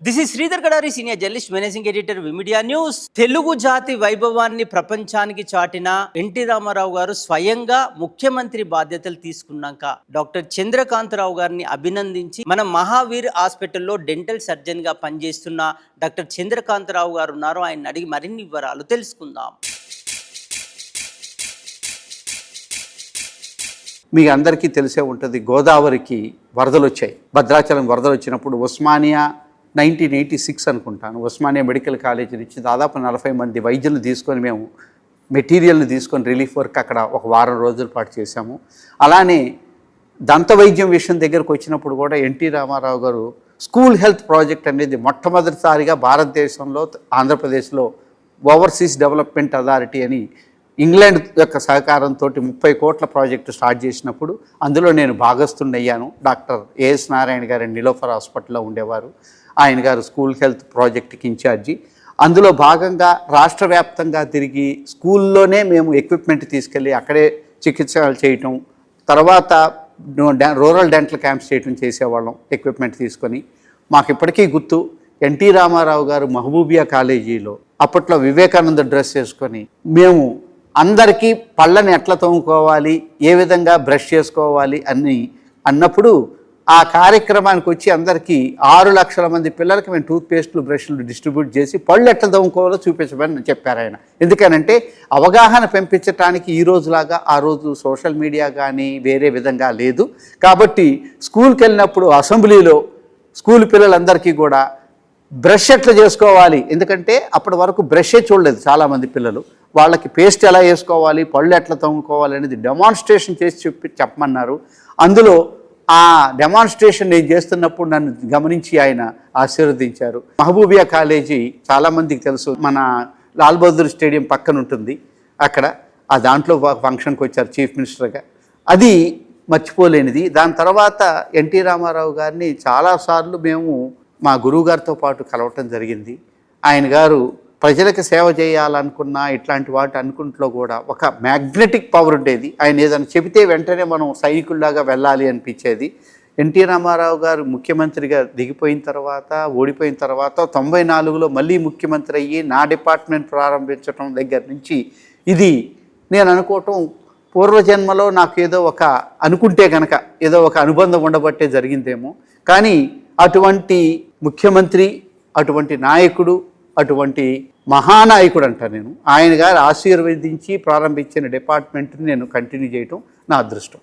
This is Sridhar Kadari senior journalist managing editor V media news Telugu జాతి వైభవాన్ని ప్రపంచానికి చాటిన ఎన్టీ రామారావు గారు స్వయంగా ముఖ్యమంత్రి బాధ్యతలు తీసుకున్నాక డాక్టర్ చంద్రకాంతరావు గారిని అభినందించి మన మహావీర్ హాస్పిటల్లో డెంటల్ సర్జన్గా పనిచేస్తున్న డాక్టర్ చంద్రకాంతరావు గారు ఉన్నారు. ఆయన అడిగి మరిన్ని వివరాలు తెలుసుకుందాం. మీకు అందరికీ తెలిసే ఉంటుంది గోదావరికి వరదలు వచ్చాయి భద్రాచలం వరదలు వచ్చినప్పుడు ఉస్మానియా నైన్టీన్ ఎయిటీ సిక్స్ అనుకుంటాను. ఉస్మానియా మెడికల్ కాలేజీ నుంచి దాదాపు నలభై మంది వైద్యులు తీసుకొని మేము మెటీరియల్ని తీసుకొని రిలీఫ్ వర్క్ అక్కడ ఒక వారం రోజుల పాటు చేశాము. అలానే దంత వైద్యం విషయం దగ్గరకు వచ్చినప్పుడు కూడా ఎన్టీ రామారావు గారు స్కూల్ హెల్త్ ప్రాజెక్ట్ అనేది మొట్టమొదటిసారిగా భారతదేశంలో ఆంధ్రప్రదేశ్లో ఓవర్సీస్ డెవలప్మెంట్ అథారిటీ అని ఇంగ్లాండ్ యొక్క సహకారంతో ముప్పై కోట్ల ప్రాజెక్టు స్టార్ట్ చేసినప్పుడు అందులో నేను భాగస్థుండయ్యాను డాక్టర్ ఏఎస్ నారాయణ గారు నిలోఫర్ హాస్పిటల్లో ఉండేవారు. ఆయన గారు స్కూల్ హెల్త్ ప్రాజెక్ట్కి ఇన్ఛార్జి. అందులో భాగంగా రాష్ట్ర వ్యాప్తంగా తిరిగి స్కూల్లోనే మేము ఎక్విప్మెంట్ తీసుకెళ్ళి అక్కడే చికిత్సలు చేయటం తర్వాత రూరల్ డెంటల్ క్యాంప్స్ చేయటం చేసేవాళ్ళం ఎక్విప్మెంట్ తీసుకొని. మాకు ఇప్పటికీ గుర్తు ఎన్టీ రామారావు గారు మహబూబియా కాలేజీలో అప్పట్లో వివేకానంద డ్రెస్ వేసుకొని మేము అందరికీ పళ్ళని ఎట్లా తోముకోవాలి ఏ విధంగా బ్రష్ చేసుకోవాలి అని అన్నప్పుడు ఆ కార్యక్రమానికి వచ్చి అందరికీ ఆరు లక్షల మంది పిల్లలకి మేము టూత్పేస్ట్లు బ్రష్లు డిస్ట్రిబ్యూట్ చేసి పళ్ళు ఎట్లా తోముకోవాలో చూపించమని చెప్పారు ఆయన. ఎందుకనంటే అవగాహన పెంపించడానికి ఈ రోజులాగా ఆ రోజు సోషల్ మీడియా కానీ వేరే విధంగా లేదు. కాబట్టి స్కూల్కి వెళ్ళినప్పుడు అసెంబ్లీలో స్కూల్ పిల్లలందరికీ కూడా బ్రష్ ఎట్లా చేసుకోవాలి? ఎందుకంటే అప్పటి వరకు బ్రషే చూడలేదు చాలామంది పిల్లలు. వాళ్ళకి పేస్ట్ ఎలా వేసుకోవాలి పళ్ళు ఎట్లా తోముకోవాలి అనేది డెమాన్స్ట్రేషన్ చేసి చెప్పి చెప్పమన్నారు. అందులో ఆ డెమాన్స్ట్రేషన్ నేను చేస్తున్నప్పుడు నన్ను గమనించి ఆయన ఆశీర్వదించారు. మహబూబియా కాలేజీ చాలామందికి తెలుసు మన లాల్ బహదూర్ స్టేడియం పక్కన ఉంటుంది. అక్కడ ఆ దాంట్లో ఫంక్షన్కి వచ్చారు చీఫ్ మినిస్టర్గా అది మర్చిపోలేనిది. దాని తర్వాత ఎన్టీ రామారావు గారిని చాలాసార్లు మేము మా గురువుగారితో పాటు కలవటం జరిగింది. ఆయన గారు ప్రజలకు సేవ చేయాలనుకున్న ఇట్లాంటి వాటి అనుకుంట్లో కూడా ఒక మ్యాగ్నెటిక్ పవర్ ఉండేది. ఆయన ఏదైనా చెబితే వెంటనే మనం సైనికుల్లాగా వెళ్ళాలి అనిపించేది. ఎన్టీ రామారావు గారు ముఖ్యమంత్రిగా దిగిపోయిన తర్వాత ఓడిపోయిన తర్వాత తొంభై నాలుగులో మళ్ళీ ముఖ్యమంత్రి అయ్యి నా డిపార్ట్మెంట్ ప్రారంభించడం దగ్గర నుంచి ఇది నేను అనుకోవటం పూర్వజన్మలో నాకు ఏదో ఒక అనుకుంటే కనుక ఏదో ఒక అనుబంధం ఉండబట్టే జరిగిందేమో. కానీ అటువంటి ముఖ్యమంత్రి అటువంటి నాయకుడు అటువంటి మహానాయకుడు అంట నేను. ఆయన గారు ఆశీర్వదించి ప్రారంభించిన డిపార్ట్మెంట్ని నేను కంటిన్యూ చేయటం నా అదృష్టం.